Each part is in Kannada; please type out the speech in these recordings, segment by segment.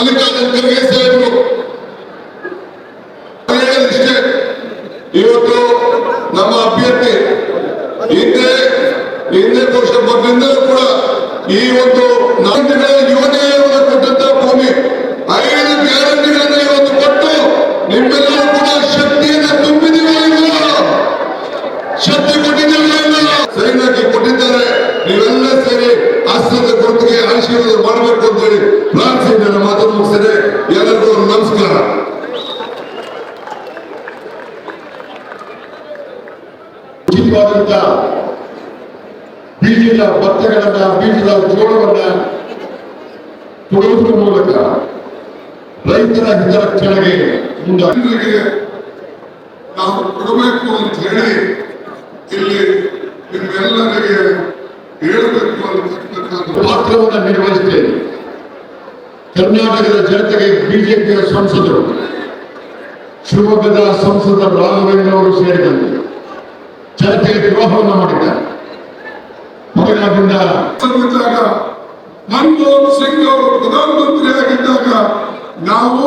ಮಲ್ಲಿಕಾರ್ಜುನ್ ಖರ್ಗೆ ಸಾಹೇಬರು ಹೇಳೋದಿಷ್ಟೇ ಇವತ್ತು ನಮ್ಮ ಅಭ್ಯರ್ಥಿ ಹಿಂದೆ ಹಿಂದೆ ಪಕ್ಷ ಮೊದಲಿಂದಲೂ ಕೂಡ ಈ ಒಂದು ನಾಲ್ಕುಗಳ ಯೋಜನೆಯನ್ನು ಕೊಟ್ಟಂತ ಭೂಮಿ ಐದು ಗ್ಯಾರಂಟಿಗಳನ್ನ ಇವತ್ತು ಕೊಟ್ಟು ನಿಮ್ಮೆಲ್ಲರೂ ಕೂಡ ಶಕ್ತಿಯನ್ನು ತುಂಬಿದೀವಿ ಶಕ್ತಿ ಕೊಟ್ಟಿದ್ದೀವಿ ಸೈನ್ಯಕ್ಕೆ ಕೊಟ್ಟಿದ್ದಾರೆ ನೀವೆಲ್ಲ ಸೇರಿ ಹಸ್ತದ ಗುರುತಿಗೆ ಆಶೀರ್ವಾದ ಮಾಡಬೇಕು ಅಂತ ಹೇಳಿ ಪ್ರಾರ್ಥನೆ ನನ್ನ ಮಾತನ್ನು ಮುಗಿಸಿದೆ ಎಲ್ಲರಿಗೂ ನಮಸ್ಕಾರ ಉಚಿತವಾದಂತ ಬೀಜದ ಭತ್ತಗಳನ್ನ ಬೀಜದ ಜೋಳವನ್ನ ಕೊಡುವುದರ ಮೂಲಕ ರೈತರ ಹಿತರಕ್ಷಣೆಗೆ ಮುಂದಾಗಿ ನಾವು ಕೊಡಬೇಕು ಅಂತ ಹೇಳಿ ಇಲ್ಲಿ ನಿಮ್ಮೆಲ್ಲರಿಗೆ ಹೇಳಬೇಕು ಅಂತ ಪಾತ್ರವನ್ನು ನಿರ್ವಹಿಸ್ತೇನೆ. ಕರ್ನಾಟಕದ ಜನತೆಗೆ ಬಿಜೆಪಿಯ ಸಂಸದರು ಶಿವಮೊಗ್ಗದ ಸಂಸದ ರಾಘವೇಂದ್ರ ಅವರು ಸೇರಿದಂತೆ. ಜನತೆಗೆ ವಿವಾಹವನ್ನು ಮಾಡಿದ್ದಾರೆ. ಮಗಳಾಗಿದ್ದ ತಂದಿದ್ದಾಗ ಮನಮೋಹನ್ ಸಿಂಗ್ ಅವರು ಪ್ರಧಾನಮಂತ್ರಿ ಆಗಿದ್ದಾಗ ನಾವು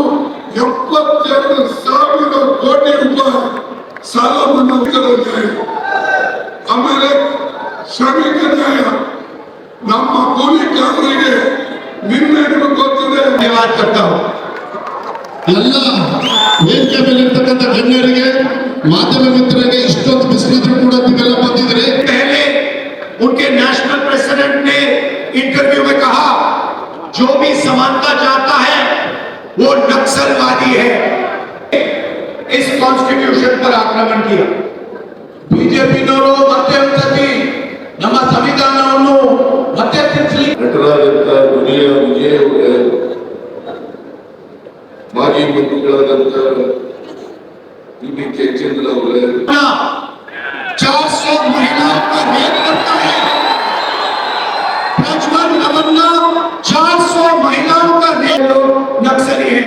ಎಪ್ಪತ್ತೆರಡು ಸಾವಿರ ಕೋಟಿ ರೂಪಾಯಿ ಸಾಲ ಮನ್ನಾ ಆಮೇಲೆ ಶ್ರಮಿಕ ನ್ಯಾಯ ನಮ್ಮ ಕೂಲಿ ಕೂಲಿಕಾರರಿಗೆ ನಿನ್ನೆ ಗೊತ್ತಿದೆ. ಎಲ್ಲ ವೇದಿಕೆ ಮೇಲೆ ಇರ್ತಕ್ಕಂಥ ಗಣ್ಯರಿಗೆ ಮಾಧ್ಯಮ ಮಿತ್ರರಿಗೆ ಇಷ್ಟೊಂದು ಬಿಸಿಲಿದ್ರು ಕೂಡ ನೀವೆಲ್ಲ ಬಂದಿದ್ರಿ पहले उनके नेशनल प्रेसिडेंट ने इंटरव्यू में कहा जो भी समानता चाहता है वो नक्सलवादी है इस कॉन्स्टिट्यूशन पर आक्रमण किया ಬಿಜೆಪಿನವರು ಮತ್ತೆ ಒಂದ್ಸತಿ ನಮ್ಮ ಸಂವಿಧಾನವನ್ನು ಮತ್ತೆ ತಿರುಚಲಿ ನಟರಾದಂಥ ದುನಿಯಾ ವಿಜಯ್ ಅವರೇ ಮಾಜಿ ಮಂತ್ರಿಗಳಾದಂಥ ಟಿ ಬಿ ಜಯಚಂದ್ರ ಅವರೇ चार सौ महिलाओं का रेप करता है प्रज्वल नवन्ना चार सौ महिलाओं का रेप नक्सली है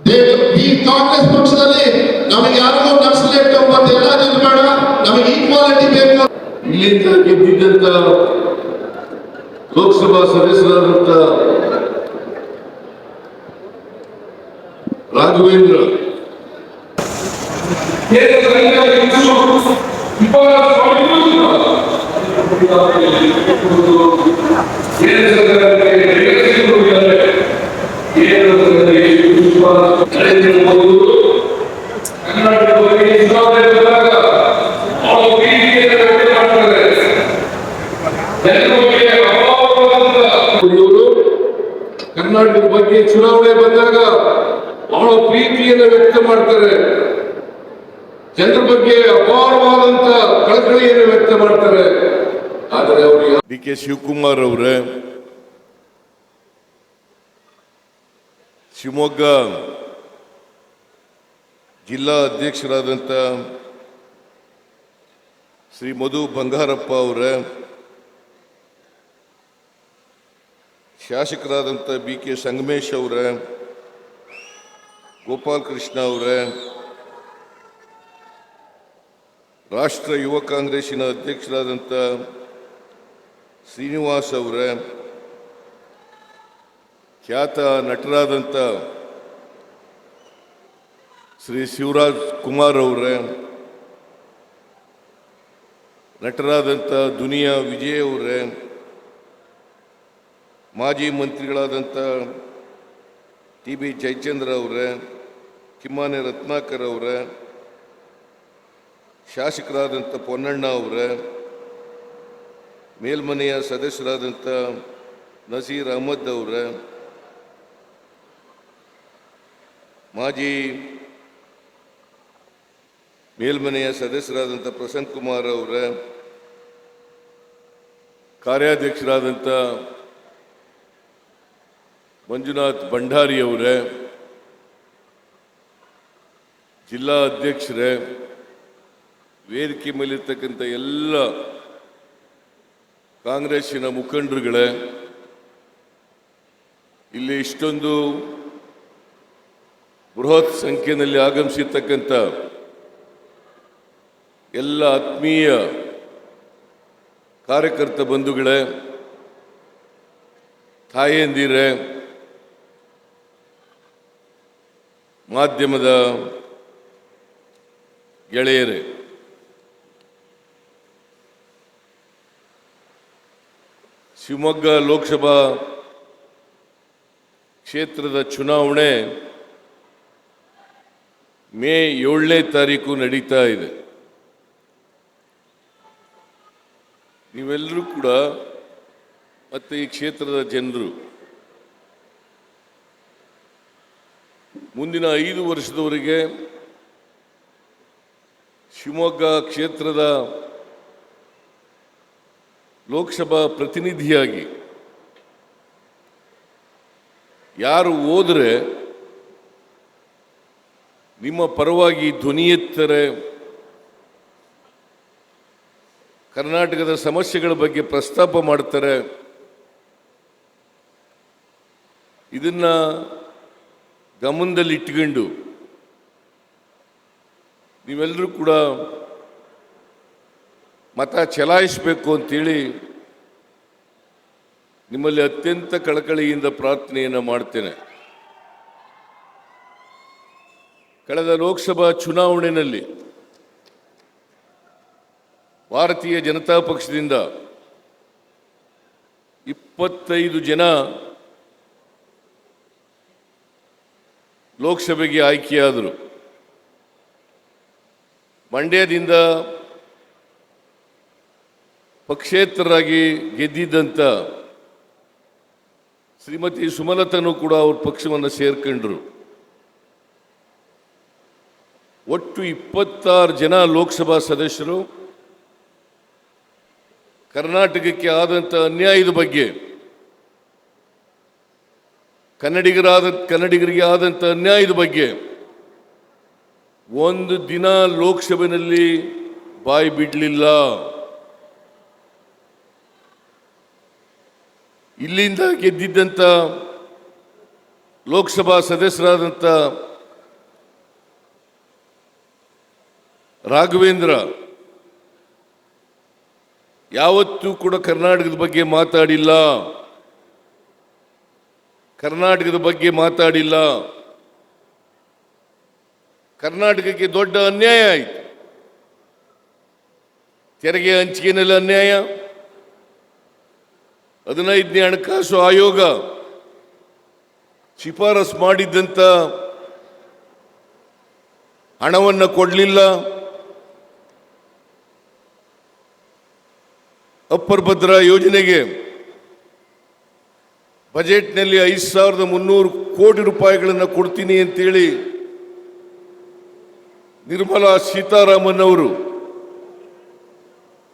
ದೇ- ಈ ಕಾಂಗ್ರೆಸ್ ಪಕ್ಷದಲ್ಲಿ ನಮಗೆ ಯಾರಿಗೂ ನಕ್ಸಲೇಟ್ ಮತ್ತೆ ಎಲ್ಲ ಬೇಡ ನಮಗೆ ಈಕ್ವಾಲಿಟಿ ಬೇಕು ಇಲ್ಲಿಂದ ಗೆದ್ದಿದ್ದಂಥ ಲೋಕಸಭಾ ಸದಸ್ಯರಾದಂಥ ರಾಘವೇಂದ್ರ ನರೇಂದ್ರ ಮೋದಿ ಕರ್ನಾಟಕದ ಬಗ್ಗೆ ಚುನಾವಣೆ ಬಂದಾಗ ಬಹಳ ಪ್ರೀತಿಯನ್ನು ವ್ಯಕ್ತ ಮಾಡ್ತಾರೆ. ಜನರ ಬಗ್ಗೆ ಅಪಾರವಾದಂತ ಕಳಕಳಿಯನ್ನು ವ್ಯಕ್ತ ಮಾಡ್ತಾರೆ. ಆದರೆ ಅವರು ಡಿ ಕೆ ಶಿವಕುಮಾರ್ ಅವರೇ, ಶಿವಮೊಗ್ಗ ಜಿಲ್ಲಾ ಅಧ್ಯಕ್ಷರಾದಂಥ ಶ್ರೀ ಮಧು ಬಂಗಾರಪ್ಪ ಅವರ ಶಾಸಕರಾದಂಥ ಬಿ ಕೆ ಸಂಗಮೇಶ್ ಅವರ, ಗೋಪಾಲ್ ಕೃಷ್ಣ ಅವರೇ ರಾಷ್ಟ್ರ ಯುವ ಕಾಂಗ್ರೆಸ್ಸಿನ ಅಧ್ಯಕ್ಷರಾದಂಥ ಶ್ರೀನಿವಾಸ್ ಅವರ, ಖ್ಯಾತ ನಟರಾದಂಥ ಶ್ರೀ ಶಿವರಾಜ್ ಕುಮಾರ್ ಅವರ ನಟರಾದಂಥ ದುನಿಯಾ ವಿಜಯ್ ಅವರ, ಮಾಜಿ ಮಂತ್ರಿಗಳಾದಂಥ ಟಿ ಬಿ ಜಯಚಂದ್ರ ಅವರೇ, ಕಿಮ್ಮಾನೆ ರತ್ನಾಕರ್ ಅವರೇ ಶಾಸಕರಾದಂಥ ಪೊನ್ನಣ್ಣ ಅವರ, ಮೇಲ್ಮನೆಯ ಸದಸ್ಯರಾದಂಥ ನಸೀರ್ ಅಹಮದ್ ಅವರ, ಮಾಜಿ ಮೇಲ್ಮನೆಯ ಸದಸ್ಯರಾದಂಥ ಪ್ರಸನ್ನ ಕುಮಾರ್ ಅವರ, ಕಾರ್ಯಾಧ್ಯಕ್ಷರಾದಂಥ ಮಂಜುನಾಥ್ ಭಂಡಾರಿ ಅವರೇ, ಜಿಲ್ಲಾ ಅಧ್ಯಕ್ಷರೇ ವೇದಿಕೆ ಮೇಲಿರ್ತಕ್ಕಂಥ ಎಲ್ಲ ಕಾಂಗ್ರೆಸ್ಸಿನ ಮುಖಂಡರುಗಳೇ, ಇಲ್ಲಿ ಇಷ್ಟೊಂದು ಬೃಹತ್ ಸಂಖ್ಯೆಯಲ್ಲಿ ಆಗಮಿಸಿರ್ತಕ್ಕಂಥ ಎಲ್ಲ ಆತ್ಮೀಯ ಕಾರ್ಯಕರ್ತ ಬಂಧುಗಳೇ ತಾಯಂದಿರೇ ಮಾಧ್ಯಮದ ಗೆಳೆಯರೇ ಶಿವಮೊಗ್ಗ ಲೋಕಸಭಾ ಕ್ಷೇತ್ರದ ಚುನಾವಣೆ ಮೇ ಏಳನೇ ತಾರೀಕು ನಡೀತಾ ಇದೆ. ನೀವೆಲ್ಲರೂ ಕೂಡ ಮತ್ತೆ ಈ ಕ್ಷೇತ್ರದ ಜನರು, ಮುಂದಿನ ಐದು ವರ್ಷದವರೆಗೆ ಶಿವಮೊಗ್ಗ ಕ್ಷೇತ್ರದ ಲೋಕಸಭಾ ಪ್ರತಿನಿಧಿಯಾಗಿ ಯಾರು ಹೋದರೆ ನಿಮ್ಮ ಪರವಾಗಿ ಧ್ವನಿ ಎತ್ತರೆ, ಕರ್ನಾಟಕದ ಸಮಸ್ಯೆಗಳ ಬಗ್ಗೆ ಪ್ರಸ್ತಾಪ ಮಾಡ್ತಾರೆ. ಇದನ್ನು ಗಮನದಲ್ಲಿ ಇಟ್ಕೊಂಡು ನೀವೆಲ್ಲರೂ ಕೂಡ ಮತ ಚಲಾಯಿಸಬೇಕು ಅಂತೇಳಿ ನಿಮ್ಮಲ್ಲಿ ಅತ್ಯಂತ ಕಳಕಳಿಯಿಂದ ಪ್ರಾರ್ಥನೆಯನ್ನು ಮಾಡ್ತೇನೆ. ಕಳೆದ ಲೋಕಸಭಾ ಚುನಾವಣೆಯಲ್ಲಿ ಭಾರತೀಯ ಜನತಾ ಪಕ್ಷದಿಂದ ಇಪ್ಪತ್ತೈದು ಜನ ಲೋಕಸಭೆಗೆ ಆಯ್ಕೆಯಾದರು. ಮಂಡ್ಯದಿಂದ ಪಕ್ಷೇತರರಾಗಿ ಗೆದ್ದಿದ್ದಂಥ ಶ್ರೀಮತಿ ಸುಮಲತನು ಕೂಡ ಅವ್ರ ಪಕ್ಷವನ್ನು ಸೇರ್ಕೊಂಡ್ರು. ಒಟ್ಟು ಇಪ್ಪತ್ತಾರು ಜನ ಲೋಕಸಭಾ ಸದಸ್ಯರು, ಕರ್ನಾಟಕಕ್ಕೆ ಆದಂಥ ಅನ್ಯಾಯದ ಬಗ್ಗೆ, ಕನ್ನಡಿಗರಾದ, ಕನ್ನಡಿಗರಿಗೆ ಆದಂಥ ಅನ್ಯಾಯದ ಬಗ್ಗೆ ಒಂದು ದಿನ ಲೋಕಸಭೆಯಲ್ಲಿ ಬಾಯಿ ಬಿಡಲಿಲ್ಲ. ಇಲ್ಲಿಂದ ಗೆದ್ದಿದ್ದಂಥ ಲೋಕಸಭಾ ಸದಸ್ಯರಾದಂಥ ರಾಘವೇಂದ್ರ ಯಾವತ್ತೂ ಕೂಡ ಕರ್ನಾಟಕದ ಬಗ್ಗೆ ಮಾತಾಡಿಲ್ಲ. ಕರ್ನಾಟಕದ ಬಗ್ಗೆ ಮಾತಾಡಿಲ್ಲ. ಕರ್ನಾಟಕಕ್ಕೆ ದೊಡ್ಡ ಅನ್ಯಾಯ ಆಯಿತು. ತೆರಿಗೆ ಹಂಚಿಕೆನಲ್ಲಿ ಅನ್ಯಾಯ. ಹದಿನೈದನೇ ಹಣಕಾಸು ಆಯೋಗ ಶಿಫಾರಸ್ ಮಾಡಿದ್ದಂಥ ಹಣವನ್ನು ಕೊಡಲಿಲ್ಲ. ಅಪ್ಪರ್ ಭದ್ರಾ ಯೋಜನೆಗೆ ಬಜೆಟ್ನಲ್ಲಿ ಐದು ಸಾವಿರದ ಮುನ್ನೂರು ಕೋಟಿ ರೂಪಾಯಿಗಳನ್ನು ಕೊಡ್ತೀನಿ ಅಂತೇಳಿ ನಿರ್ಮಲಾ ಸೀತಾರಾಮನ್ ಅವರು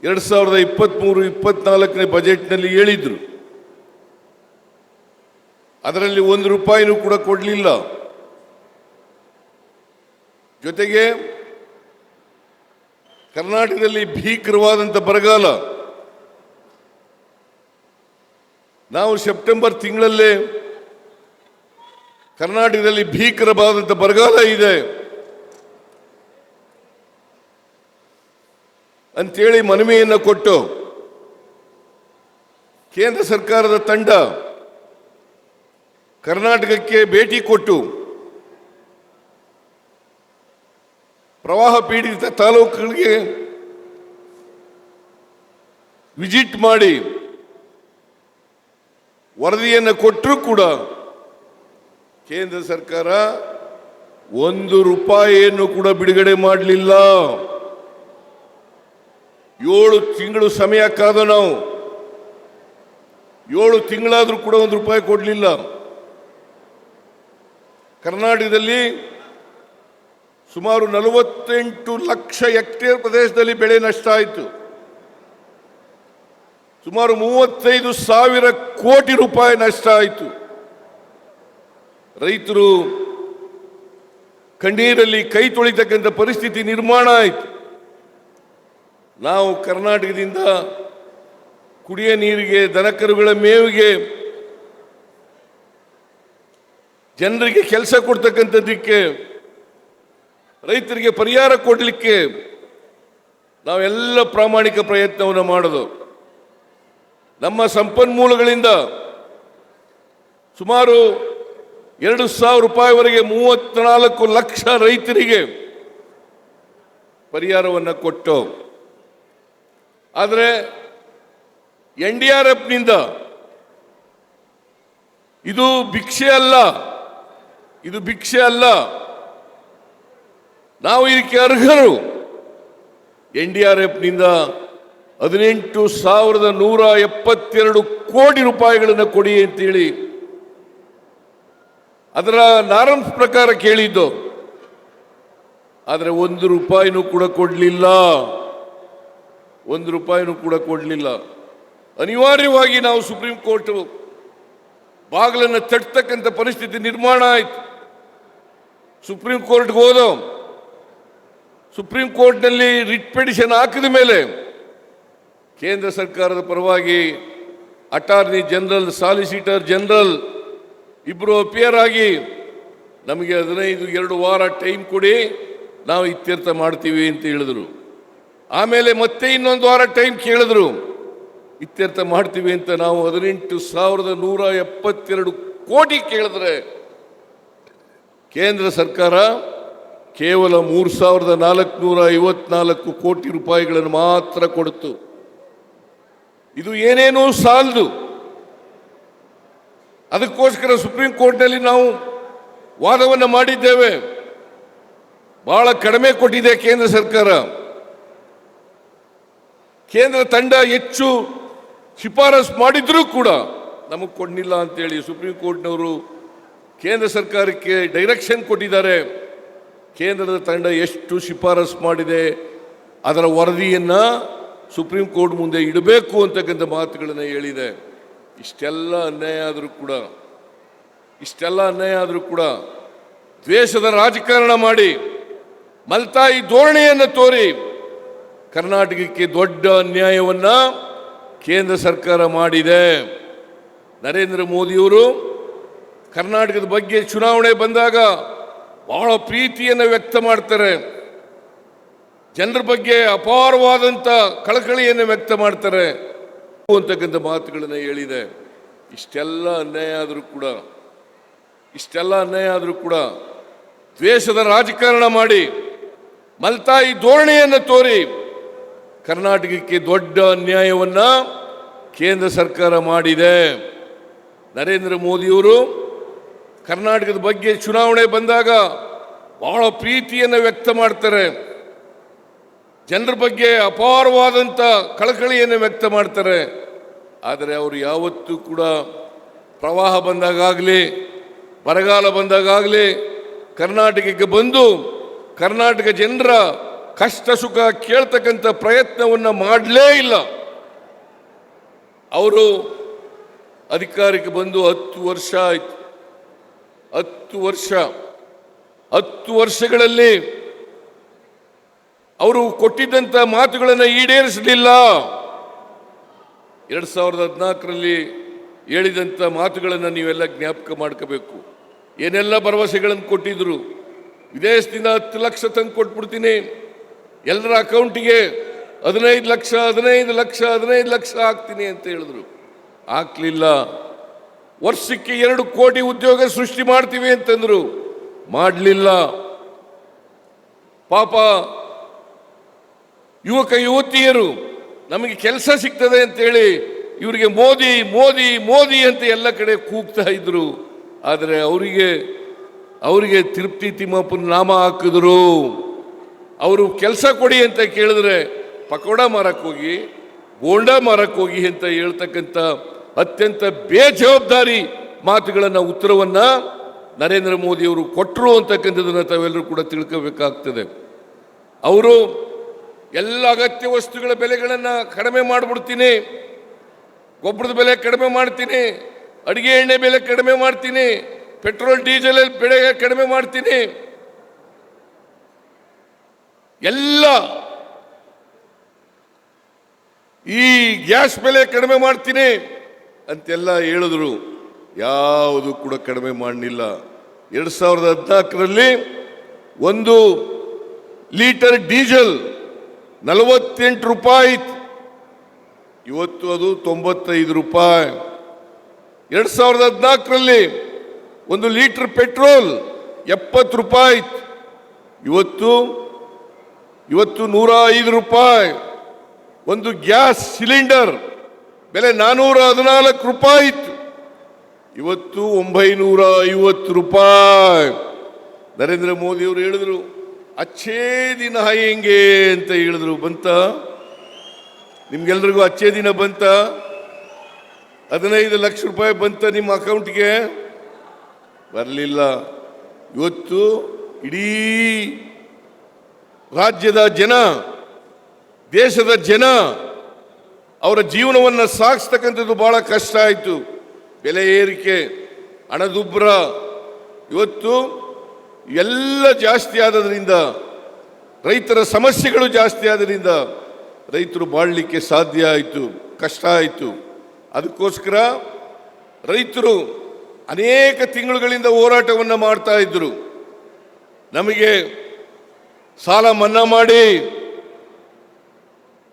ಎರಡು ಸಾವಿರದ ಇಪ್ಪತ್ತ್ಮೂರು ಇಪ್ಪತ್ನಾಲ್ಕನೇ ಬಜೆಟ್ನಲ್ಲಿ ಹೇಳಿದ್ರು. ಅದರಲ್ಲಿ ಒಂದು ರೂಪಾಯಿನೂ ಕೂಡ ಕೊಡಲಿಲ್ಲ. ಜೊತೆಗೆ ಕರ್ನಾಟಕದಲ್ಲಿ ಭೀಕರವಾದಂಥ ಬರಗಾಲ. ನಾವು ಸೆಪ್ಟೆಂಬರ್ ತಿಂಗಳಲ್ಲೇ ಕರ್ನಾಟಕದಲ್ಲಿ ಭೀಕರವಾದಂಥ ಬರಗಾಲ ಇದೆ. ಅಂತೇಳಿ ಮನವಿಯನ್ನು ಕೊಟ್ಟು ಕೇಂದ್ರ ಸರ್ಕಾರದ ತಂಡ ಕರ್ನಾಟಕಕ್ಕೆ ಭೇಟಿ ಕೊಟ್ಟು ಪ್ರವಾಹ ಪೀಡಿತ ತಾಲೂಕುಗಳಿಗೆ ವಿಜಿಟ್ ಮಾಡಿ ವರದಿಯನ್ನು ಕೊಟ್ಟರೂ ಕೂಡ ಕೇಂದ್ರ ಸರ್ಕಾರ ಒಂದು ರೂಪಾಯಿಯನ್ನು ಕೂಡ ಬಿಡುಗಡೆ ಮಾಡಲಿಲ್ಲ. ಏಳು ತಿಂಗಳು ಸಮಯ ಕಾದ ನಾವು. ಏಳು ತಿಂಗಳಾದರೂ ಕೂಡ ಒಂದು ರೂಪಾಯಿ ಕೊಡಲಿಲ್ಲ. ಕರ್ನಾಟಕದಲ್ಲಿ ಸುಮಾರು ನಲವತ್ತೆಂಟು ಲಕ್ಷ ಹೆಕ್ಟೇರ್ ಪ್ರದೇಶದಲ್ಲಿ ಬೆಳೆ ನಷ್ಟ ಆಯಿತು. ಸುಮಾರು ಮೂವತ್ತೈದು ಸಾವಿರ ಕೋಟಿ ರೂಪಾಯಿ ನಷ್ಟ ಆಯಿತು. ರೈತರು ಕಣ್ಣೀರಲ್ಲಿ ಕೈ ತೊಳಿತಕ್ಕಂಥ ಪರಿಸ್ಥಿತಿ ನಿರ್ಮಾಣ ಆಯಿತು. ನಾವು ಕರ್ನಾಟಕದಿಂದ ಕುಡಿಯ ನೀರಿಗೆ, ದನಕರುಗಳ ಮೇವಿಗೆ, ಜನರಿಗೆ ಕೆಲಸ ಕೊಡ್ತಕ್ಕಂಥದ್ದಕ್ಕೆ, ರೈತರಿಗೆ ಪರಿಹಾರ ಕೊಡಲಿಕ್ಕೆ ನಾವೆಲ್ಲ ಪ್ರಾಮಾಣಿಕ ಪ್ರಯತ್ನವನ್ನು ಮಾಡೋದು. ನಮ್ಮ ಸಂಪನ್ಮೂಲಗಳಿಂದ ಸುಮಾರು ಎರಡು ಸಾವಿರ ರೂಪಾಯಿವರೆಗೆ ಮೂವತ್ತ್ನಾಲ್ಕು ಲಕ್ಷ ರೈತರಿಗೆ ಪರಿಹಾರವನ್ನು ಕೊಟ್ಟು ಆದರೆ ಎನ್ ಡಿ ಆರ್ ಎಫ್ನಿಂದ ಇದು ಭಿಕ್ಷೆ ಅಲ್ಲ, ಇದು ಭಿಕ್ಷೆ ಅಲ್ಲ. ನಾವು ಇದಕ್ಕೆ ಅರ್ಹರು. ಎನ್ ಡಿ ಆರ್ ಎಫ್ನಿಂದ ಹದಿನೆಂಟು ಸಾವಿರದ ನೂರ ಎಪ್ಪತ್ತೆರಡು ಕೋಟಿ ರೂಪಾಯಿಗಳನ್ನು ಕೊಡಿ ಅಂತೇಳಿ ಅದರ ನಾರಮ್ಸ್ ಪ್ರಕಾರ ಕೇಳಿದ್ದು. ಆದರೆ ಒಂದು ರೂಪಾಯಿನೂ ಕೂಡ ಕೊಡಲಿಲ್ಲ. ಒಂದು ರೂಪಾಯಿನೂ ಕೂಡ ಕೊಡಲಿಲ್ಲ. ಅನಿವಾರ್ಯವಾಗಿ ನಾವು ಸುಪ್ರೀಂ ಕೋರ್ಟ್ ಬಾಗಿಲನ್ನು ತಟ್ಟತಕ್ಕಂಥ ಪರಿಸ್ಥಿತಿ ನಿರ್ಮಾಣ ಆಯಿತು. ಸುಪ್ರೀಂ ಕೋರ್ಟ್ಗೆ ಹೋದೋ, ಸುಪ್ರೀಂ ಕೋರ್ಟ್ನಲ್ಲಿ ರಿಟ್ ಪಿಟಿಷನ್ ಹಾಕಿದ ಮೇಲೆ ಕೇಂದ್ರ ಸರ್ಕಾರದ ಪರವಾಗಿ ಅಟಾರ್ನಿ ಜನರಲ್, ಸಾಲಿಸಿಟರ್ ಜನರಲ್ ಇಬ್ಬರು ಅಪಿಯರ್ ಆಗಿ ನಮಗೆ ಹದಿನೈದು, ಎರಡು ವಾರ ಟೈಮ್ ಕೊಡಿ, ನಾವು ಇತ್ಯರ್ಥ ಮಾಡ್ತೀವಿ ಅಂತ ಹೇಳಿದ್ರು. ಆಮೇಲೆ ಮತ್ತೆ ಇನ್ನೊಂದು ವಾರ ಟೈಮ್ ಕೇಳಿದ್ರು, ಇತ್ಯರ್ಥ ಮಾಡ್ತೀವಿ ಅಂತ ನಾವು ಹದಿನೆಂಟು ಸಾವಿರದ ನೂರ ಎಪ್ಪತ್ತೆರಡು ಕೋಟಿ ಕೇಳಿದ್ರೆ, ಕೇಂದ್ರ ಸರ್ಕಾರ ಕೇವಲ ಮೂರು ಸಾವಿರದ ನಾಲ್ಕುನೂರ ಐವತ್ನಾಲ್ಕು ಕೋಟಿ ರೂಪಾಯಿಗಳನ್ನು ಮಾತ್ರ ಕೊಡ್ತು ಇದು ಏನೇನೋ ಸಾಲದು. ಅದಕ್ಕೋಸ್ಕರ ಸುಪ್ರೀಂ ಕೋರ್ಟ್ನಲ್ಲಿ ನಾವು ವಾದವನ್ನು ಮಾಡಿದ್ದೇವೆ. ಬಹಳ ಕಡಿಮೆ ಕೊಟ್ಟಿದೆ ಕೇಂದ್ರ ಸರ್ಕಾರ. ಕೇಂದ್ರ ತಂಡ ಹೆಚ್ಚು ಶಿಫಾರಸ್ ಮಾಡಿದ್ರೂ ಕೂಡ ನಮಗೆ ಕೊಡಲಿಲ್ಲ ಅಂತೇಳಿ ಸುಪ್ರೀಂ ಕೋರ್ಟ್ನವರು ಕೇಂದ್ರ ಸರ್ಕಾರಕ್ಕೆ ಡೈರೆಕ್ಷನ್ ಕೊಟ್ಟಿದ್ದಾರೆ. ಕೇಂದ್ರದ ತಂಡ ಎಷ್ಟು ಶಿಫಾರಸ್ ಮಾಡಿದೆ, ಅದರ ವರದಿಯನ್ನು ಸುಪ್ರೀಂ ಕೋರ್ಟ್ ಮುಂದೆ ಇಡಬೇಕು ಅಂತಕ್ಕಂಥ ಮಾತುಗಳನ್ನು ಹೇಳಿದೆ. ಇಷ್ಟೆಲ್ಲ ಅನ್ಯಾಯ ಆದರೂ ಕೂಡ, ಇಷ್ಟೆಲ್ಲ ಅನ್ಯಾಯ ಆದರೂ ಕೂಡ ದ್ವೇಷದ ರಾಜಕಾರಣ ಮಾಡಿ ಮಲ್ತಾಯಿ ಧೋರಣೆಯನ್ನು ತೋರಿ ಕರ್ನಾಟಕಕ್ಕೆ ದೊಡ್ಡ ಅನ್ಯಾಯವನ್ನು ಕೇಂದ್ರ ಸರ್ಕಾರ ಮಾಡಿದೆ. ನರೇಂದ್ರ ಮೋದಿಯವರು ಕರ್ನಾಟಕದ ಬಗ್ಗೆ ಚುನಾವಣೆ ಬಂದಾಗ ಬಹಳ ಪ್ರೀತಿಯನ್ನು ವ್ಯಕ್ತ ಮಾಡ್ತಾರೆ. ಜನರ ಬಗ್ಗೆ ಅಪಾರವಾದಂಥ ಕಳಕಳಿಯನ್ನು ವ್ಯಕ್ತ ಮಾಡ್ತಾರೆ. ಅಂತಕ್ಕಂಥ ಮಾತುಗಳನ್ನು ಹೇಳಿದೆ. ಇಷ್ಟೆಲ್ಲ ಅನ್ಯಾಯ ಆದರೂ ಕೂಡ, ಇಷ್ಟೆಲ್ಲ ಅನ್ಯಾಯ ಆದರೂ ಕೂಡ ದ್ವೇಷದ ರಾಜಕಾರಣ ಮಾಡಿ ಮಲ್ತಾಯಿ ಧೋರಣೆಯನ್ನು ತೋರಿ ಕರ್ನಾಟಕಕ್ಕೆ ದೊಡ್ಡ ಅನ್ಯಾಯವನ್ನ ಕೇಂದ್ರ ಸರ್ಕಾರ ಮಾಡಿದೆ. ನರೇಂದ್ರ ಮೋದಿಯವರು ಕರ್ನಾಟಕದ ಬಗ್ಗೆ ಚುನಾವಣೆ ಬಂದಾಗ ಬಹಳ ಪ್ರೀತಿಯನ್ನು ವ್ಯಕ್ತ ಮಾಡ್ತಾರೆ. ಜನರ ಬಗ್ಗೆ ಅಪಾರವಾದಂಥ ಕಳಕಳಿಯನ್ನು ವ್ಯಕ್ತ ಮಾಡ್ತಾರೆ. ಆದರೆ ಅವರು ಯಾವತ್ತೂ ಕೂಡ ಪ್ರವಾಹ ಬಂದಾಗಲಿ ಬರಗಾಲ ಬಂದಾಗಲಿ ಕರ್ನಾಟಕಕ್ಕೆ ಬಂದು ಕರ್ನಾಟಕ ಜನರ ಕಷ್ಟ ಸುಖ ಕೇಳ್ತಕ್ಕಂಥ ಪ್ರಯತ್ನವನ್ನು ಮಾಡಲೇ ಇಲ್ಲ. ಅವರು ಅಧಿಕಾರಕ್ಕೆ ಬಂದು ಹತ್ತು ವರ್ಷ ಆಯ್ತು. ಹತ್ತು ವರ್ಷ, ಹತ್ತು ವರ್ಷಗಳಲ್ಲಿ ಅವರು ಕೊಟ್ಟಿದ್ದಂಥ ಮಾತುಗಳನ್ನು ಈಡೇರಿಸಲಿಲ್ಲ. ಎರಡು ಸಾವಿರದ ಹದಿನಾಲ್ಕರಲ್ಲಿ ಹೇಳಿದಂಥ ಮಾತುಗಳನ್ನು ನೀವೆಲ್ಲ ಜ್ಞಾಪಕ ಮಾಡ್ಕೋಬೇಕು. ಏನೆಲ್ಲ ಭರವಸೆಗಳನ್ನು ಕೊಟ್ಟಿದ್ರು? ವಿದೇಶದಿಂದ ಹತ್ತು ಲಕ್ಷ ತಂದು ಕೊಟ್ಬಿಡ್ತೀನಿ. ಎಲ್ಲರ ಅಕೌಂಟಿಗೆ ಹದಿನೈದು ಲಕ್ಷ ಹದಿನೈದು ಲಕ್ಷ ಹದಿನೈದು ಲಕ್ಷ ಹಾಕ್ತೀನಿ ಅಂತ ಹೇಳಿದ್ರು. ಆಗ್ಲಿಲ್ಲ ವರ್ಷಕ್ಕೆ ಎರಡು ಕೋಟಿ ಉದ್ಯೋಗ ಸೃಷ್ಟಿ ಮಾಡ್ತೀವಿ ಅಂತಂದ್ರು. ಮಾಡಲಿಲ್ಲ. ಪಾಪ ಯುವಕ, ಯುವತಿಯರು, ನಮಗೆ ಕೆಲಸ ಸಿಗ್ತದೆ ಅಂತೇಳಿ ಇವರಿಗೆ ಮೋದಿ ಮೋದಿ ಮೋದಿ ಅಂತ ಎಲ್ಲ ಕಡೆ ಕೂಗ್ತಾ ಇದ್ರು. ಆದರೆ ಅವರಿಗೆ ಅವರಿಗೆ ತಿರುಪ್ತಿ ತಿಮ್ಮಪ್ಪನ ನಾಮ ಹಾಕಿದ್ರು. ಅವರು ಕೆಲಸ ಕೊಡಿ ಅಂತ ಕೇಳಿದ್ರೆ, ಪಕೋಡ ಮಾರಕ್ಕೋಗಿ ಹೋಗಿ ಮಾರಕ್ಕೋಗಿ ಅಂತ ಹೇಳ್ತಕ್ಕಂಥ ಅತ್ಯಂತ ಬೇಜವಾಬ್ದಾರಿ ಮಾತುಗಳನ್ನು, ಉತ್ತರವನ್ನ ನರೇಂದ್ರ ಮೋದಿಯವರು ಕೊಟ್ಟರು ಅಂತಕ್ಕಂಥದ್ದನ್ನು ತಾವೆಲ್ಲರೂ ಕೂಡ ತಿಳ್ಕೋಬೇಕಾಗ್ತದೆ. ಅವರು, ಎಲ್ಲ ಅಗತ್ಯ ವಸ್ತುಗಳ ಬೆಲೆಗಳನ್ನು ಕಡಿಮೆ ಮಾಡಿಬಿಡ್ತೀನಿ, ಗೊಬ್ಬರದ ಬೆಲೆ ಕಡಿಮೆ ಮಾಡ್ತೀನಿ, ಅಡಿಗೆ ಎಣ್ಣೆ ಬೆಲೆ ಕಡಿಮೆ ಮಾಡ್ತೀನಿ, ಪೆಟ್ರೋಲ್, ಡೀಸೆಲ್ ಬೆಲೆ ಕಡಿಮೆ ಮಾಡ್ತೀನಿ ಎಲ್ಲ ಈ ಗ್ಯಾಸ್ ಬೆಲೆ ಕಡಿಮೆ ಮಾಡ್ತೀನಿ ಅಂತೆಲ್ಲ ಹೇಳಿದ್ರು ಯಾವುದು ಕೂಡ ಕಡಿಮೆ ಮಾಡಲಿಲ್ಲ ಎರಡು ಸಾವಿರದ ಹದಿನಾಲ್ಕರಲ್ಲಿ ಒಂದು ಲೀಟರ್ ಡೀಸೆಲ್ ನಲವತ್ತೆಂಟು ರೂಪಾಯಿ. ಇವತ್ತು ಅದು ತೊಂಬತ್ತೈದು ರೂಪಾಯಿ ಎರಡು ಸಾವಿರದ ಹದಿನಾಲ್ಕರಲ್ಲಿ ಒಂದು ಲೀಟರ್ ಪೆಟ್ರೋಲ್ ಎಪ್ಪತ್ತು ರೂಪಾಯಿ. ಇವತ್ತು ಇವತ್ತು ನೂರ ಐದು ರೂಪಾಯಿ. ಒಂದು ಗ್ಯಾಸ್ ಸಿಲಿಂಡರ್. ಬೆಲೆ ನಾನೂರ ಹದಿನಾಲ್ಕು ರೂಪಾಯಿ ಇತ್ತು. ಇವತ್ತು ಒಂಬೈನೂರ ಐವತ್ತು ರೂಪಾಯಿ. ನರೇಂದ್ರ ಮೋದಿ ಅವರು ಹೇಳಿದ್ರು, ಅಚ್ಚೇ ದಿನ ಹೆಂಗೆ? ಅಂತ ಹೇಳಿದ್ರು. ಬಂತ? ನಿಮ್ಗೆಲ್ರಿಗೂ ಅಚ್ಚೇ ದಿನ ಬಂತ? ಹದಿನೈದು ಲಕ್ಷ ರೂಪಾಯಿ ಬಂತ ನಿಮ್ಮ ಅಕೌಂಟ್ಗೆ? ಬರಲಿಲ್ಲ. ಇವತ್ತು ಇಡೀ ರಾಜ್ಯದ ಜನ, ದೇಶದ ಜನ, ಅವರ ಜೀವನವನ್ನು ಸಾಗಿಸ್ತಕ್ಕಂಥದ್ದು ಭಾಳ ಕಷ್ಟ ಆಯಿತು. ಬೆಲೆ ಏರಿಕೆ, ಹಣದುಬ್ಬರ, ಇವತ್ತು ಎಲ್ಲ ಜಾಸ್ತಿ ಆದದ್ರಿಂದ, ರೈತರ ಸಮಸ್ಯೆಗಳು ಜಾಸ್ತಿ ಆದ್ದರಿಂದ ರೈತರು ಬಾಳಲಿಕ್ಕೆ ಸಾಧ್ಯ ಆಯಿತು, ಕಷ್ಟ ಆಯಿತು. ಅದಕ್ಕೋಸ್ಕರ ರೈತರು ಅನೇಕ ತಿಂಗಳುಗಳಿಂದ ಹೋರಾಟವನ್ನು ಮಾಡ್ತಾ ಇದ್ದರು ನಮಗೆ ಸಾಲ ಮನ್ನಾ ಮಾಡಿ.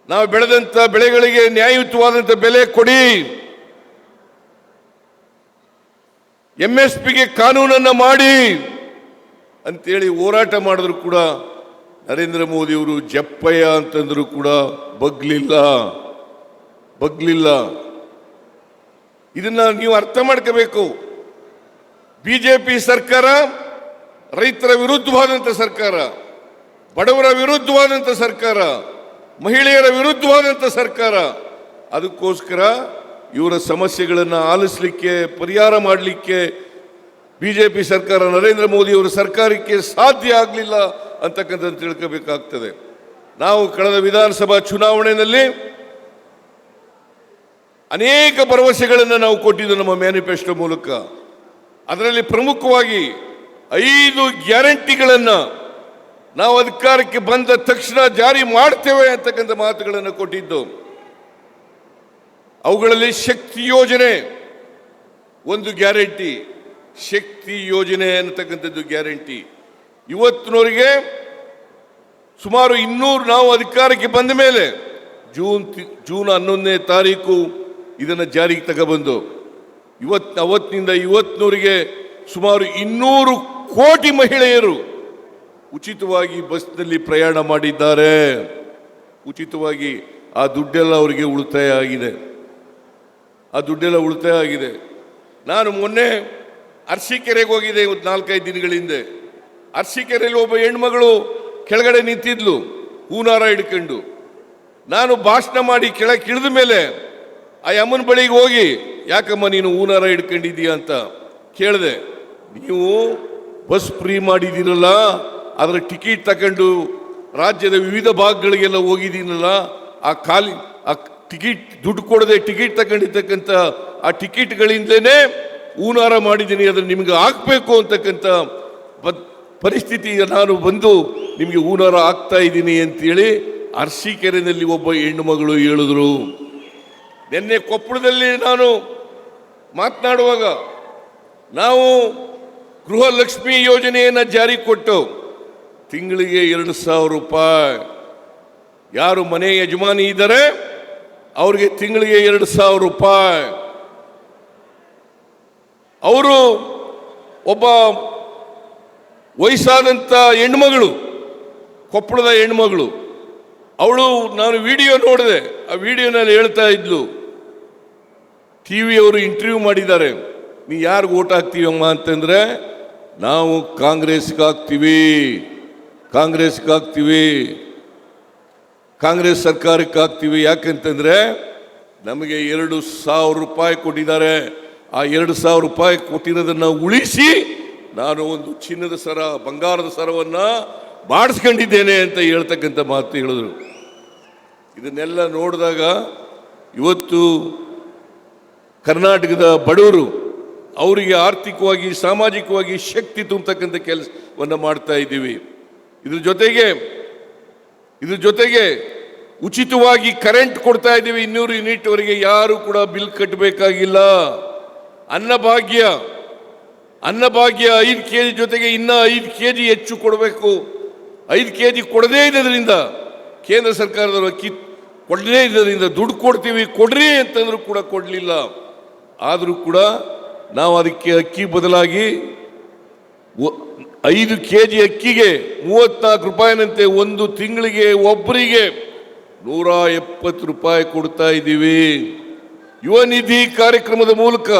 ನಾವು ಬೆಳೆದಂಥ ಬೆಳೆಗಳಿಗೆ ನ್ಯಾಯಯುತವಾದಂಥ ಬೆಲೆ ಕೊಡಿ. ಎಂ ಎಸ್ ಪಿಗೆ ಕಾನೂನನ್ನ ಮಾಡಿ. ಅಂತೇಳಿ ಹೋರಾಟ ಮಾಡಿದ್ರು ಕೂಡ ನರೇಂದ್ರ ಮೋದಿಯವರು ಜಪ್ಪಯ್ಯ ಅಂತಂದ್ರು ಕೂಡ ಬಗ್ಲಿಲ್ಲ. ಬಗ್ಲಿಲ್ಲ. ಇದನ್ನ ನೀವು ಅರ್ಥ ಮಾಡ್ಕೋಬೇಕು. ಬಿಜೆಪಿ ಸರ್ಕಾರ ರೈತರ ವಿರುದ್ಧವಾದಂಥ ಸರ್ಕಾರ. ಬಡವರ ವಿರುದ್ಧವಾದಂಥ ಸರ್ಕಾರ, ಮಹಿಳೆಯರ ವಿರುದ್ಧವಾದಂಥ ಸರ್ಕಾರ, ಅದಕ್ಕೋಸ್ಕರ ಇವರ ಸಮಸ್ಯೆಗಳನ್ನು ಆಲಿಸಲಿಕ್ಕೆ, ಪರಿಹಾರ ಮಾಡಲಿಕ್ಕೆ ಬಿ ಜೆ ಪಿ ಸರ್ಕಾರ, ನರೇಂದ್ರ ಮೋದಿ ಅವರ ಸರ್ಕಾರಕ್ಕೆ ಸಾಧ್ಯ ಆಗಲಿಲ್ಲ ಅಂತಕ್ಕಂಥದ್ದು ತಿಳ್ಕೋಬೇಕಾಗ್ತದೆ. ನಾವು ಕಳೆದ ವಿಧಾನಸಭಾ ಚುನಾವಣೆಯಲ್ಲಿ ಅನೇಕ ಭರವಸೆಗಳನ್ನು ನಾವು ಕೊಟ್ಟಿದ್ದು ನಮ್ಮ ಮ್ಯಾನಿಫೆಸ್ಟೋ ಮೂಲಕ. ಅದರಲ್ಲಿ ಪ್ರಮುಖವಾಗಿ ಐದು ಗ್ಯಾರಂಟಿಗಳನ್ನು ನಾವು ಅಧಿಕಾರಕ್ಕೆ ಬಂದ ತಕ್ಷಣ ಜಾರಿ ಮಾಡ್ತೇವೆ ಅಂತಕ್ಕಂಥ ಮಾತುಗಳನ್ನು ಕೊಟ್ಟಿದ್ದು. ಅವುಗಳಲ್ಲಿ ಶಕ್ತಿ ಯೋಜನೆ ಒಂದು ಗ್ಯಾರಂಟಿ. ಶಕ್ತಿ ಯೋಜನೆ ಅನ್ನತಕ್ಕಂಥದ್ದು ಗ್ಯಾರಂಟಿ. ಇವತ್ತಿನವರಿಗೆ ಸುಮಾರು ಇನ್ನೂರು ನಾವು ಅಧಿಕಾರಕ್ಕೆ ಬಂದ ಮೇಲೆ ಜೂನ್ ಜೂನ್ ಹನ್ನೊಂದನೇ ತಾರೀಕು ಇದನ್ನು ಜಾರಿಗೆ ತಗೊಬಂದು ಇವತ್ತು ಅವತ್ತಿನಿಂದ ಇವತ್ತಿನವರಿಗೆ ಸುಮಾರು ಇನ್ನೂರು ಕೋಟಿ ಮಹಿಳೆಯರು ಉಚಿತವಾಗಿ ಬಸ್ನಲ್ಲಿ ಪ್ರಯಾಣ ಮಾಡಿದ್ದಾರೆ. ಉಚಿತವಾಗಿ ಆ ದುಡ್ಡೆಲ್ಲ ಅವರಿಗೆ ಉಳಿತಾಯ ಆಗಿದೆ. ಆ ದುಡ್ಡೆಲ್ಲ ಉಳಿತಾಯ ಆಗಿದೆ. ನಾನು ಮೊನ್ನೆ ಅರ್ಸಿಕೆರೆಗೆ ಹೋಗಿದ್ದೆ ಇವತ್ತು ನಾಲ್ಕೈದು ದಿನಗಳ ಹಿಂದೆ. ಅರ್ಸಿಕೆರೆಯಲ್ಲಿ ಒಬ್ಬ ಹೆಣ್ಮಗಳು ಕೆಳಗಡೆ ನಿಂತಿದ್ಲು, ಹೂನಾರ ಹಿಡ್ಕೊಂಡು. ನಾನು ಭಾಷಣ ಮಾಡಿ ಕೆಳಕ್ಕೆ ಇಳಿದ ಮೇಲೆ, ಆ ಅಮ್ಮನ ಬಳಿಗೆ ಹೋಗಿ, ಯಾಕಮ್ಮ ನೀನು ಹೂನಾರ ಹಿಡ್ಕೊಂಡಿದ್ದೀಯ? ಅಂತ ಕೇಳಿದೆ. ನೀವು ಬಸ್ ಫ್ರೀ ಮಾಡಿದ್ದೀರಲ್ಲ ಅದರ ಟಿಕೆಟ್ ತಗೊಂಡು ರಾಜ್ಯದ ವಿವಿಧ ಭಾಗಗಳಿಗೆಲ್ಲ ಹೋಗಿದ್ದೀನಲ್ಲ, ಆ ಖಾಲಿ, ಆ ಟಿಕೆಟ್ ದುಡ್ಡು ಕೊಡದೆ ಟಿಕೆಟ್ ತಗೊಂಡಿರ್ತಕ್ಕಂಥ, ಆ ಟಿಕೆಟ್ಗಳಿಂದಲೇ ಹೂನಾರ ಮಾಡಿದ್ದೀನಿ, ಅದನ್ನು ನಿಮಗೆ ಹಾಕಬೇಕು ಅಂತಕ್ಕಂಥ ಪರಿಸ್ಥಿತಿ ನಾನು ಬಂದು ನಿಮಗೆ ಹೂನಾರ ಆಗ್ತಾ ಇದ್ದೀನಿ ಅಂತೇಳಿ ಅರ್ಸಿಕೆರೆನಲ್ಲಿ ಒಬ್ಬ ಹೆಣ್ಣು ಮಗಳು ಹೇಳಿದ್ರು. ನಿನ್ನೆ ಕೊಪ್ಪಳದಲ್ಲಿ ನಾನು ಮಾತನಾಡುವಾಗ ನಾವು ಗೃಹಲಕ್ಷ್ಮಿ ಯೋಜನೆಯನ್ನು ಜಾರಿ ಕೊಟ್ಟು ತಿಂಗಳಿಗೆ ಎರಡು ಸಾವಿರ ರೂಪಾಯಿ. ಯಾರು ಮನೆ ಯಜಮಾನಿ ಇದ್ದಾರೆ, ಅವ್ರಿಗೆ ತಿಂಗಳಿಗೆ ಎರಡು ಸಾವಿರ ರೂಪಾಯಿ. ಅವರು ಒಬ್ಬ ವಯಸ್ಸಾದಂಥ ಹೆಣ್ಮಗಳು, ಕೊಪ್ಪಳದ ಹೆಣ್ಮಗಳು. ಅವಳು ನಾನು ವಿಡಿಯೋ ನೋಡಿದೆ, ಆ ವಿಡಿಯೋನಲ್ಲಿ ಹೇಳ್ತಾ ಇದ್ಲು, ಟಿ ವಿಯವರು ಇಂಟರ್ವ್ಯೂ ಮಾಡಿದ್ದಾರೆ, ನೀ ಯಾರಿಗೆ ಓಟ್ ಹಾಕ್ತೀವಮ್ಮ ಅಂತಂದರೆ, ನಾವು ಕಾಂಗ್ರೆಸ್ಗೆ ಹಾಕ್ತೀವಿ. ಕಾಂಗ್ರೆಸ್ಗೆ ಹಾಕ್ತೀವಿ ಕಾಂಗ್ರೆಸ್ ಸರ್ಕಾರಕ್ಕೆ ಹಾಕ್ತೀವಿ ಯಾಕಂತಂದ್ರೆ ನಮಗೆ ಎರಡು ಸಾವಿರ ರೂಪಾಯಿ ಕೊಟ್ಟಿದ್ದಾರೆ. ಆ ಎರಡು ಸಾವಿರ ರೂಪಾಯಿ ಕೊಟ್ಟಿರೋದನ್ನ ಉಳಿಸಿ ನಾನು ಒಂದು ಚಿನ್ನದ ಸರ, ಬಂಗಾರದ ಸರವನ್ನ ಬಾಡಿಸ್ಕೊಂಡಿದ್ದೇನೆ ಅಂತ ಹೇಳ್ತಕ್ಕಂಥ ಮಾತು ಹೇಳಿದ್ರು. ಇದನ್ನೆಲ್ಲ ನೋಡಿದಾಗ ಇವತ್ತು ಕರ್ನಾಟಕದ ಬಡವರು ಅವರಿಗೆ ಆರ್ಥಿಕವಾಗಿ, ಸಾಮಾಜಿಕವಾಗಿ ಶಕ್ತಿ ತುಂಬತಕ್ಕಂಥ ಕೆಲಸವನ್ನು ಮಾಡ್ತಾ ಇದ್ದೀವಿ. ಇದ್ರ ಜೊತೆಗೆ ಇದ್ರ ಜೊತೆಗೆ ಉಚಿತವಾಗಿ ಕರೆಂಟ್ ಕೊಡ್ತಾ ಇದ್ದೀವಿ ಇನ್ನೂರು ಯೂನಿಟ್ ವರೆಗೆ, ಯಾರು ಕೂಡ ಬಿಲ್ ಕಟ್ಟಬೇಕಾಗಿಲ್ಲ ಅನ್ನಭಾಗ್ಯ ಅನ್ನಭಾಗ್ಯ ಐದು ಕೆ ಜಿ ಜೊತೆಗೆ ಇನ್ನ ಐದು ಕೆ ಜಿ ಹೆಚ್ಚು ಕೊಡಬೇಕು. ಐದು ಕೆ ಜಿ ಕೊಡದೇ ಇದ್ದರಿಂದ ಕೇಂದ್ರ ಸರ್ಕಾರದವರು ಅಕ್ಕಿ ಕೊಡದೇ ಇದ್ದರಿಂದ ದುಡ್ಡು ಕೊಡ್ತೀವಿ, ಕೊಡ್ರಿ ಅಂತಂದ್ರೂ ಕೂಡ ಕೊಡಲಿಲ್ಲ. ಆದರೂ ಕೂಡ ನಾವು ಅದಕ್ಕೆ ಅಕ್ಕಿ ಬದಲಾಗಿ ಐದು ಕೆ ಜಿ ಅಕ್ಕಿಗೆ ಮೂವತ್ನಾಲ್ಕು ರೂಪಾಯಿನಂತೆ ಒಂದು ತಿಂಗಳಿಗೆ ಒಬ್ಬರಿಗೆ ನೂರ ಎಪ್ಪತ್ತು ರೂಪಾಯಿ ಕೊಡ್ತಾ ಇದ್ದೀವಿ. ಯುವ ನಿಧಿ ಕಾರ್ಯಕ್ರಮದ ಮೂಲಕ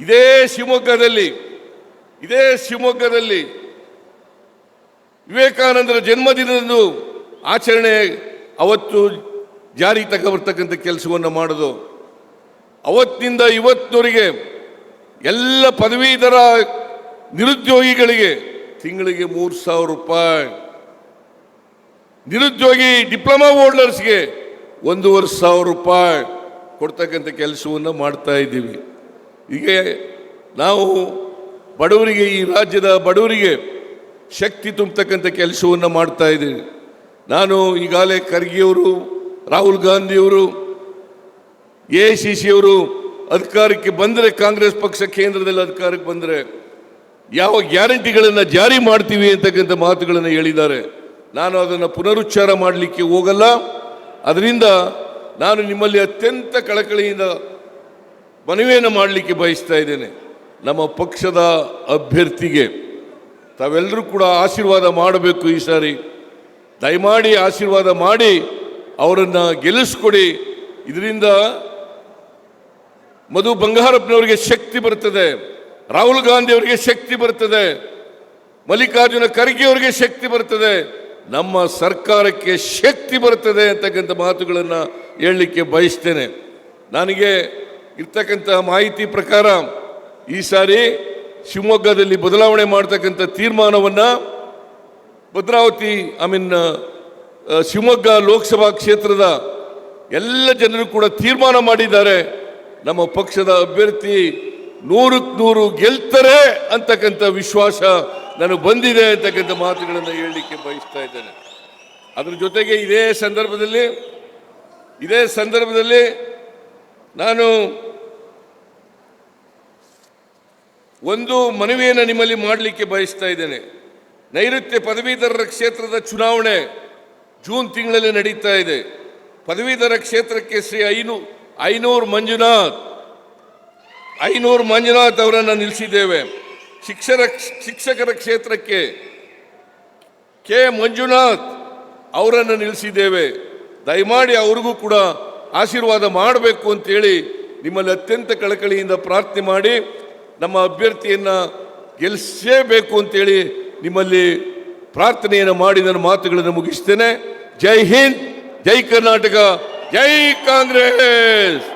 ಇದೇ ಶಿವಮೊಗ್ಗದಲ್ಲಿ ಇದೇ ಶಿವಮೊಗ್ಗದಲ್ಲಿ ವಿವೇಕಾನಂದರ ಜನ್ಮದಿನದಂದು ಆಚರಣೆ ಅವತ್ತು ಜಾರಿ ತಗೊಬರ್ತಕ್ಕಂಥ ಕೆಲಸವನ್ನು ಮಾಡೋದು. ಅವತ್ತಿನಿಂದ ಇವತ್ತಿನವರೆಗೆ ಎಲ್ಲ ಪದವೀಧರ ನಿರುದ್ಯೋಗಿಗಳಿಗೆ ತಿಂಗಳಿಗೆ ಮೂರು ಸಾವಿರ ರೂಪಾಯಿ. ನಿರುದ್ಯೋಗಿ ಡಿಪ್ಲೊಮಾ ಹೋಲ್ಡರ್ಸ್ಗೆ ಒಂದೂವರೆ ಸಾವಿರ ರೂಪಾಯಿ ಕೊಡ್ತಕ್ಕಂಥ ಕೆಲಸವನ್ನು ಮಾಡ್ತಾ ಇದ್ದೀವಿ. ಹೀಗೆ ನಾವು ಬಡವರಿಗೆ, ಈ ರಾಜ್ಯದ ಬಡವರಿಗೆ ಶಕ್ತಿ ತುಂಬತಕ್ಕಂಥ ಕೆಲಸವನ್ನು ಮಾಡ್ತಾ ಇದ್ದೀವಿ. ನಾನು ಈಗಾಗಲೇ ಖರ್ಗೆಯವರು, ರಾಹುಲ್ ಗಾಂಧಿಯವರು, ಎ ಸಿ ಸಿ ಅವರು ಅಧಿಕಾರಕ್ಕೆ ಬಂದರೆ ಕಾಂಗ್ರೆಸ್ ಪಕ್ಷ ಕೇಂದ್ರದಲ್ಲಿ ಅಧಿಕಾರಕ್ಕೆ ಬಂದರೆ ಯಾವ ಗ್ಯಾರಂಟಿಗಳನ್ನು ಜಾರಿ ಮಾಡ್ತೀವಿ ಅಂತಕ್ಕಂಥ ಮಾತುಗಳನ್ನು ಹೇಳಿದ್ದಾರೆ. ನಾನು ಅದನ್ನು ಪುನರುಚ್ಚಾರ ಮಾಡಲಿಕ್ಕೆ ಹೋಗಲ್ಲ. ಅದರಿಂದ ನಾನು ನಿಮ್ಮಲ್ಲಿ ಅತ್ಯಂತ ಕಳಕಳಿಯಿಂದ ಮನವಿಯನ್ನು ಮಾಡಲಿಕ್ಕೆ ಬಯಸ್ತಾ ಇದ್ದೇನೆ. ನಮ್ಮ ಪಕ್ಷದ ಅಭ್ಯರ್ಥಿಗೆ ತಾವೆಲ್ಲರೂ ಕೂಡ ಆಶೀರ್ವಾದ ಮಾಡಬೇಕು ಈ ಸಾರಿ. ದಯಮಾಡಿ ಆಶೀರ್ವಾದ ಮಾಡಿ ಅವರನ್ನು ಗೆಲ್ಲಿಸ್ಕೊಡಿ. ಇದರಿಂದ ಮಧು ಬಂಗಾರಪ್ಪನವರಿಗೆ ಶಕ್ತಿ ಬರ್ತದೆ ರಾಹುಲ್ ಗಾಂಧಿ ಅವರಿಗೆ ಶಕ್ತಿ ಬರ್ತದೆ ಮಲ್ಲಿಕಾರ್ಜುನ ಖರ್ಗೆ ಅವರಿಗೆ ಶಕ್ತಿ ಬರ್ತದೆ ನಮ್ಮ ಸರ್ಕಾರಕ್ಕೆ ಶಕ್ತಿ ಬರ್ತದೆ ಅಂತಕ್ಕಂಥ ಮಾತುಗಳನ್ನು ಹೇಳಲಿಕ್ಕೆ ಬಯಸ್ತೇನೆ. ನನಗೆ ಇರ್ತಕ್ಕಂಥ ಮಾಹಿತಿ ಪ್ರಕಾರ ಈ ಸಾರಿ ಶಿವಮೊಗ್ಗದಲ್ಲಿ ಬದಲಾವಣೆ ಮಾಡ್ತಕ್ಕಂಥ ತೀರ್ಮಾನವನ್ನು ಭದ್ರಾವತಿ ಐ ಮೀನ್ ಶಿವಮೊಗ್ಗ ಲೋಕಸಭಾ ಕ್ಷೇತ್ರದ ಎಲ್ಲ ಜನರು ಕೂಡ ತೀರ್ಮಾನ ಮಾಡಿದ್ದಾರೆ. ನಮ್ಮ ಪಕ್ಷದ ಅಭ್ಯರ್ಥಿ ನೂರಕ್ಕೆ ನೂರು ಗೆಲ್ತಾರೆ ಅಂತಕ್ಕಂಥ ವಿಶ್ವಾಸ ನನಗೆ ಬಂದಿದೆ ಅಂತಕ್ಕಂಥ ಮಾತುಗಳನ್ನು ಹೇಳಲಿಕ್ಕೆ ಬಯಸ್ತಾ ಇದ್ದೇನೆ. ಅದ್ರ ಜೊತೆಗೆ ಇದೇ ಸಂದರ್ಭದಲ್ಲಿ ಇದೇ ಸಂದರ್ಭದಲ್ಲಿ ನಾನು ಒಂದು ಮನವಿಯನ್ನು ನಿಮ್ಮಲ್ಲಿ ಮಾಡಲಿಕ್ಕೆ ಬಯಸ್ತಾ ಇದ್ದೇನೆ. ನೈಋತ್ಯ ಪದವೀಧರರ ಕ್ಷೇತ್ರದ ಚುನಾವಣೆ ಜೂನ್ ತಿಂಗಳಲ್ಲಿ ನಡೀತಾ ಇದೆ. ಪದವೀಧರ ಕ್ಷೇತ್ರಕ್ಕೆ ಶ್ರೀ ಐನೂ, ಐನೂರು ಮಂಜುನಾಥ್ ಐನೂರು ಮಂಜುನಾಥ್ ಅವರನ್ನು ನಿಲ್ಲಿಸಿದ್ದೇವೆ. ಶಿಕ್ಷರ, ಶಿಕ್ಷಕರ ಕ್ಷೇತ್ರಕ್ಕೆ ಕೆ ಮಂಜುನಾಥ್ ಅವರನ್ನು ನಿಲ್ಲಿಸಿದ್ದೇವೆ. ದಯಮಾಡಿ ಅವ್ರಿಗೂ ಕೂಡ ಆಶೀರ್ವಾದ ಮಾಡಬೇಕು ಅಂತೇಳಿ ನಿಮ್ಮಲ್ಲಿ ಅತ್ಯಂತ ಕಳಕಳಿಯಿಂದ ಪ್ರಾರ್ಥನೆ ಮಾಡಿ, ನಮ್ಮ ಅಭ್ಯರ್ಥಿಯನ್ನು ಗೆಲ್ಲಿಸೇಬೇಕು ಅಂತೇಳಿ ನಿಮ್ಮಲ್ಲಿ ಪ್ರಾರ್ಥನೆಯನ್ನು ಮಾಡಿ ನನ್ನ ಮಾತುಗಳನ್ನು ಮುಗಿಸ್ತೇನೆ. ಜೈ ಹಿಂದ್, ಜೈ ಕರ್ನಾಟಕ, ಜೈ ಕಾಂಗ್ರೆಸ್!